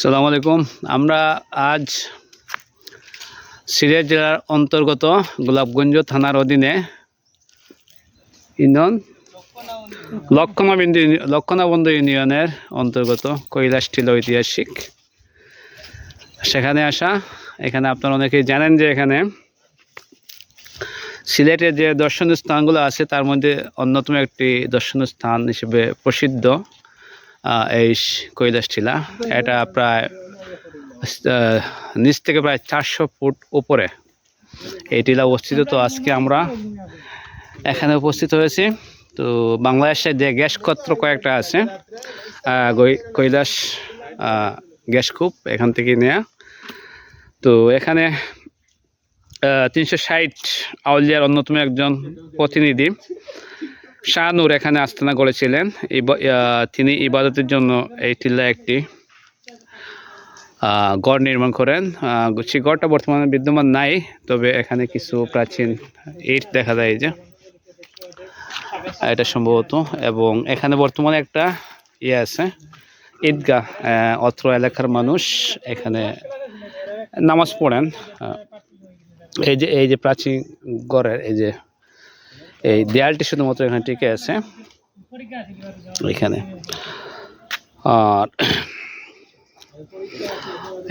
সালাম আলাইকুম। আমরা আজ সিরিয়া জেলার অন্তর্গত গোলাপগঞ্জ থানার অধীনে ইউনিয়ন, লক্ষণাবিন্দু লক্ষণাবন্ধ ইউনিয়নের অন্তর্গত কৈলাসটিল ঐতিহাসিক সেখানে আসা। এখানে আপনারা অনেকেই জানেন যে এখানে সিলেটের যে দর্শনীয় স্থানগুলো আছে, তার মধ্যে অন্যতম একটি দর্শনীয় স্থান হিসেবে প্রসিদ্ধ। এই কৈলাস টিলা এটা প্রায় নিচ থেকে প্রায় চারশো ফুট উপরে। এই টিলা অবস্থিত। তো আজকে আমরা এখানে উপস্থিত হয়েছি। তো বাংলাদেশে যে গ্যাস কত্র কয়েকটা আছে কৈলাস আহ, গ্যাস কূপ এখান থেকে নেয়া। তো এখানে তিনশো ষাট আউলিয়ার অন্যতম একজন প্রতিনিধি। শাহনুর এখানে আস্তানা করেছিলেন। তিনি ইবাদতের জন্য এই টিল্লা একটি গড় নির্মাণ করেন। সেই গড়টা বর্তমানে বিদ্যমান নাই, তবে এখানে কিছু প্রাচীন ইট দেখা যায় যে, এটা সম্ভবত। এবং এখানে বর্তমানে একটা ইয়ে আছে, ঈদগাহ অত্র এলাকার মানুষ এখানে নামাজ পড়েন। এই যে এই যে প্রাচীন গড়ের এই যে এই দেয়ালটি শুধুমাত্র এখানে টিকে আছে। এখানে। আর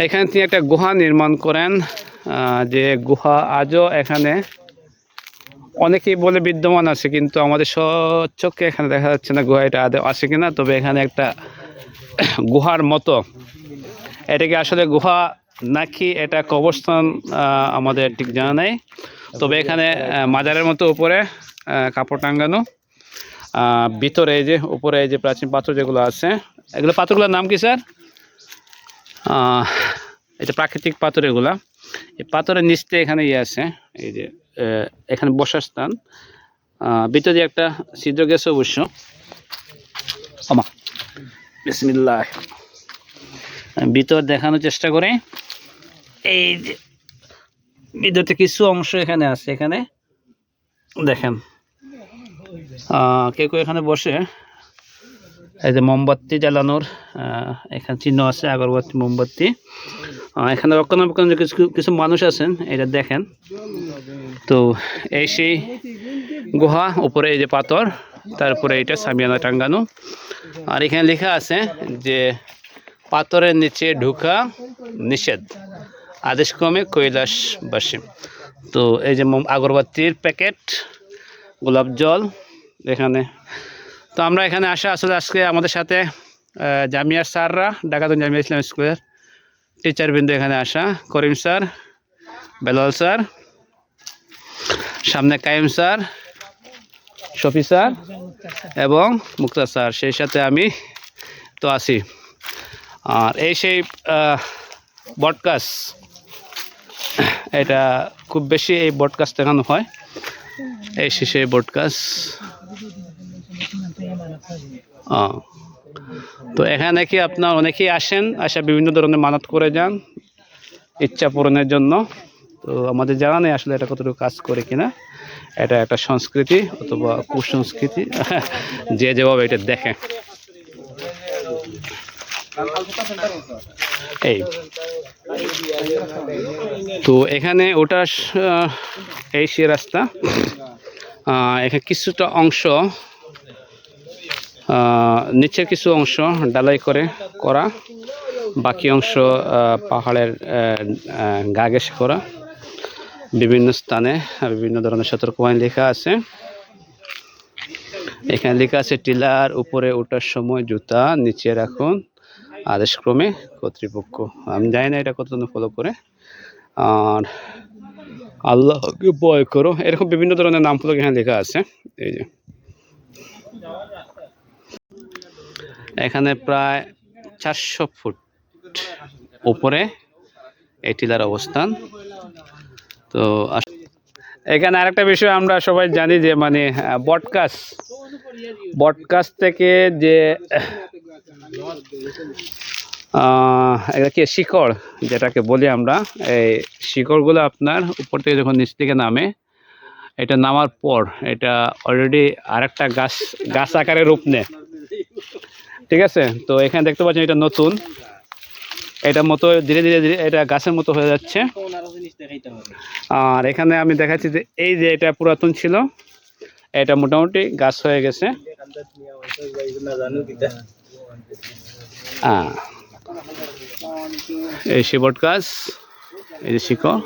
এখানে তিনি একটা গুহা নির্মাণ করেন যে গুহা আজও এখানে অনেকেই বলে বিদ্যমান আছে, কিন্তু আমাদের চোখে এখানে দেখা যাচ্ছে না গুহা এটা আদৌ আছে কিনা, তবে এখানে একটা গুহার মতো। এটাকে আসলে গুহা নাকি এটা কবরস্থান? আমাদের ঠিক জানা নেই। তবে এখানে মাজারের মতো উপরে কাপড় টাঙ্গানো ভিতরে এই যে, উপরে এই যে প্রাচীন পাথর যেগুলো আছে। এগুলো পাথরগুলোর নাম কি, স্যার? এটা প্রাকৃতিক পাথর এগুলা। এই পাথরের নিচতে এখানে ইয়ে আছে, এই যে এখানে বসার স্থান। ভিতরে একটা ছিদ্র গেছে অবশ্য। আমা, বিসমিল্লাহ। ভিতর দেখানোর চেষ্টা করে। এই যে ভিতরতে কিছু অংশ এখানে আছে, এখানে। দেখেন। কেউ কেউ এখানে বসে এই যে মোমবাতি জ্বালানোর এখানে চিহ্ন আছে, আগরবাতি, মোমবাতি। এখানে রক্ষণাবেক্ষণ কিছু কিছু মানুষ আছেন, এটা দেখেন। তো এই সেই গুহা, উপরে এই যে পাথর, তারপরে এটা সামিয়ানা টাঙ্গানো। আর এখানে লেখা আছে যে পাথরের নিচে ঢুকা নিষেধ, আদেশক্রমে কৈলাসবাসী। তো এই যে আগরবাতির প্যাকেট, গোলাপ জল এখানে। তো আমরা এখানে আসা আসলে আজকে আমাদের সাথে জামিয়ার স্যাররা ঢাকাতুন জামিয়া ইসলাম স্কুলের টিচার বিন্দু এখানে আসা। করিম স্যার, বেলাল স্যার, সামনে কায়েম স্যার, শফি স্যার এবং মুক্তা স্যার, সেই সাথে আমি তো আছি। আর এই সেই বডকাস এটা খুব বেশি এই বডকাস্ট দেখানো হয়। এই সেই বডকাস তো এখানে কি আপনার অনেকেই আসেন, আসা বিভিন্ন ধরনের মানত করে যান, ইচ্ছা পূরণের জন্য। তো আমাদের জানা নেই আসলে এটা কতটুকু কাজ করে কিনা। এটা একটা সংস্কৃতি অথবা কুসংস্কৃতি, যে যেভাবে এটা দেখে। এই। তো এখানে ওটা এই সে রাস্তা এখানে কিছুটা অংশ নিচের কিছু অংশ ডালাই করে করা বাকি অংশ পাহাড়ের আহ, আহ, গা ঘেঁষে করা। বিভিন্ন স্থানে বিভিন্ন ধরনের সতর্কবাণী লেখা আছে। এখানে লেখা আছে টিলার উপরে ওঠার সময় জুতা নিচে রাখুন। আদেশক্রমে কর্তৃপক্ষ। আমি জানি না এটা কতজন ফলো করে। আর আল্লাহকে ভয় করো। এরকম বিভিন্ন ধরনের নাম ফলক এখানে লেখা আছে। এই যে। এখানে প্রায় চারশো ফুট উপরে এই টিলার অবস্থান। তো এখানে আরেকটা বিষয় আমরা সবাই জানি যে মানে বটকাস বটকাস থেকে যে এটা কি শিকড়? যেটাকে বলি আমরা। এই শিকড়গুলো আপনার উপর থেকে যখন নিচ থেকে নামে, এটা নামার পর এটা অলরেডি আরেকটা গাছ গাছ আকারে রূপ নেয়। ঠিক আছে? তো এখানে দেখতে পাচ্ছেন এটা নতুন। এটা মতো ধীরে ধীরে ধীরে এটা গাছের মতো হয়ে যাচ্ছে। আর এখানে আমি দেখাচ্ছি যে এই যে এটা পুরাতন ছিল, এটা মোটামুটি গাছ হয়ে গেছে। হ্যাঁ এই শিবট গাছ এই যে শিকড়।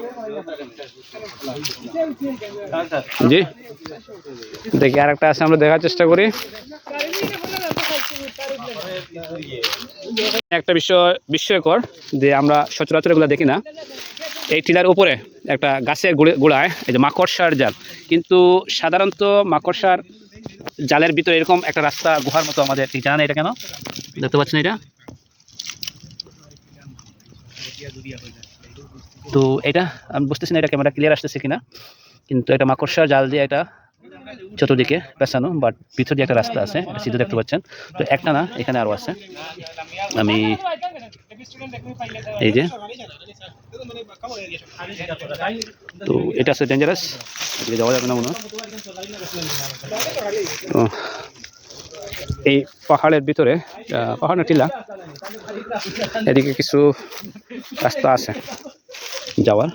জি, দেখি আর একটা আছে, আমরা দেখার চেষ্টা করি। একটা বিষয় বিস্ময়কর যে আমরা সচরাচর এগুলো দেখি না। এই টিলার উপরে একটা গাছের গুড়ে গোড়ায় এই যে মাকড়সার জাল। কিন্তু সাধারণত মাকড়সার জালের ভিতরে এরকম একটা রাস্তা, গুহার মতো আমাদের। ঠিক জানা নেই এটা কেন? দেখতে পাচ্ছেন এটা? তো এটা, আমি বুঝতেছি না এটা ক্যামেরা ক্লিয়ার আসতেছে কিনা, কিন্তু এটা মাকড়সার জাল দিয়ে এটা চতুর্দিকে পেঁচানো বাট ভিতর দিয়ে একটা রাস্তা আছে সিধু দেখতে পাচ্ছেন। তো একটা না এখানে আরও আছে। আমি এই যে তো এটা আছে ডেঞ্জারাস এদিকে যাওয়া যাবে না মনে তো এই পাহাড়ের ভিতরে আহ, পাহাড় টিলা? এদিকে কিছু রাস্তা আছে যাওয়ার।